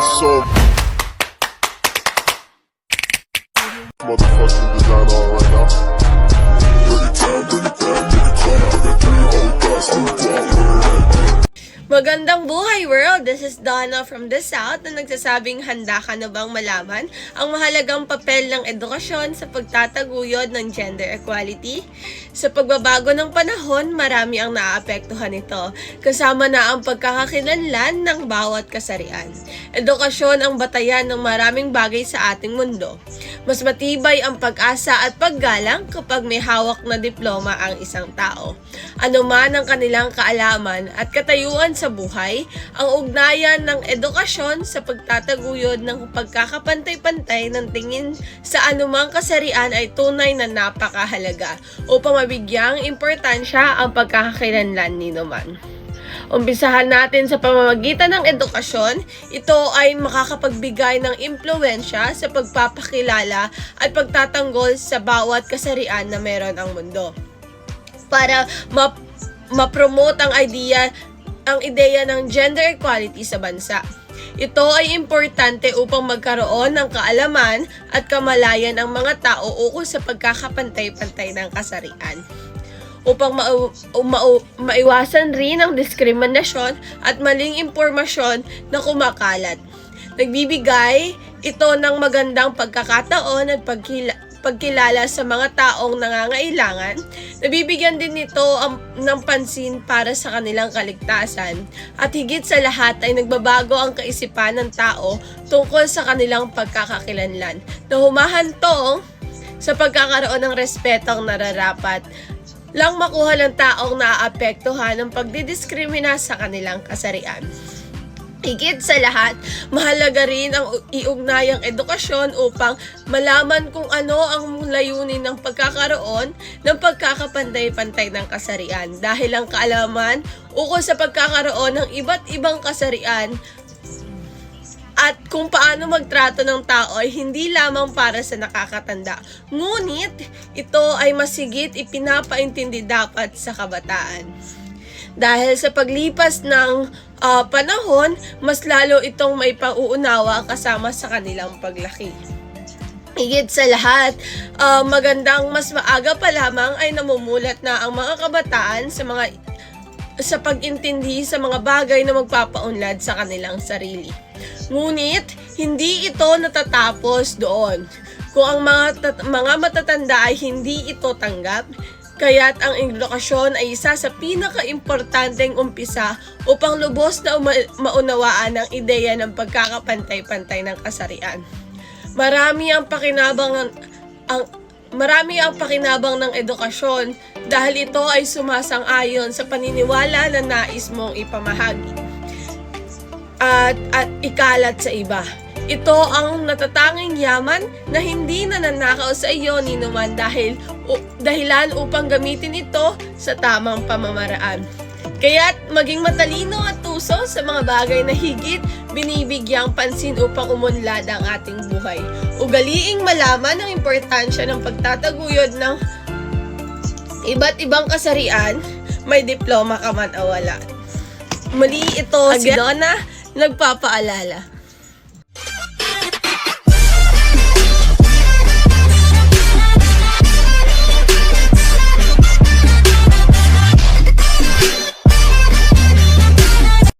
So. Magandang buhay world! This is Donna from the South na nagsasabing handa ka na bang malaman ang mahalagang papel ng edukasyon sa pagtataguyod ng gender equality? Sa pagbabago ng panahon, marami ang naaapektuhan nito, kasama na ang pagkakakilanlan ng bawat kasarian. Edukasyon ang batayan ng maraming bagay sa ating mundo. Mas matibay ang pag-asa at paggalang kapag may hawak na diploma ang isang tao. Ano man ang kanilang kaalaman at katayuan sa buhay, ang ugnayan ng edukasyon sa pagtataguyod ng pagkakapantay-pantay ng tingin sa anumang kasarian ay tunay na napakahalaga upang mabigyang importansya ang pagkakakilanlan ni naman. Umpisahan natin sa pamamagitan ng edukasyon, ito ay makakapagbigay ng impluensya sa pagpapakilala at pagtatanggol sa bawat kasarian na meron ang mundo. Para ma- ma-promote ang idea ang ideya ng gender equality sa bansa. Ito ay importante upang magkaroon ng kaalaman at kamalayan ang mga tao ukol sa pagkakapantay-pantay ng kasarian upang mau- mau- maiwasan rin ang diskriminasyon at maling impormasyon na kumakalat. Nagbibigay ito ng magandang pagkakataon at pagkila- pagkilala sa mga taong nangangailangan, nabibigyan din nito ang, ng pansin para sa kanilang kaligtasan. At higit sa lahat ay nagbabago ang kaisipan ng tao tungkol sa kanilang pagkakakilanlan. Na humahantong sa pagkakaroon ng respetong nararapat lang makuha ng taong naaapektuhan ng pagdidiskrimina sa kanilang kasarian. Higit sa lahat, mahalaga rin ang iugnayang edukasyon upang malaman kung ano ang layunin ng pagkakaroon ng pagkakapantay-pantay ng kasarian dahil ang kaalaman ukol sa pagkakaroon ng iba't ibang kasarian at kung paano magtrato ng tao ay hindi lamang para sa nakakatanda. Ngunit, ito ay masigit ipinapaintindi dapat sa kabataan. Dahil sa paglipas ng ah, panahon, mas lalo itong may pauunawa kasama sa kanilang paglaki. Higit sa lahat, ah, magandang mas maaga pa lamang ay namumulat na ang mga kabataan sa mga sa pag-intindi sa mga bagay na magpapaunlad sa kanilang sarili. Ngunit, hindi ito natatapos doon. Kung ang mga, tat- mga matatanda ay hindi ito tanggap, kaya't ang edukasyon ay isa sa pinaka-importanteng umpisa upang lubos na uma- maunawaan ang ideya ng pagkakapantay-pantay ng kasarian. Marami ang pakinabang ang, Marami ang pakinabang ng edukasyon dahil ito ay sumasang-ayon sa paniniwala na nais mong ipamahagi at, at ikalat sa iba. Ito ang natatanging yaman na hindi nananakaw sa iyo ni naman dahil u, dahilan upang gamitin ito sa tamang pamamaraan. Kaya't maging matalino at tuso sa mga bagay na higit binibigyang pansin upang umunlad ang ating buhay. Ugaliing malaman ang importansya ng pagtataguyod ng iba't ibang kasarian, may diploma ka man o wala. Muli ito si Donna, nagpapaalala.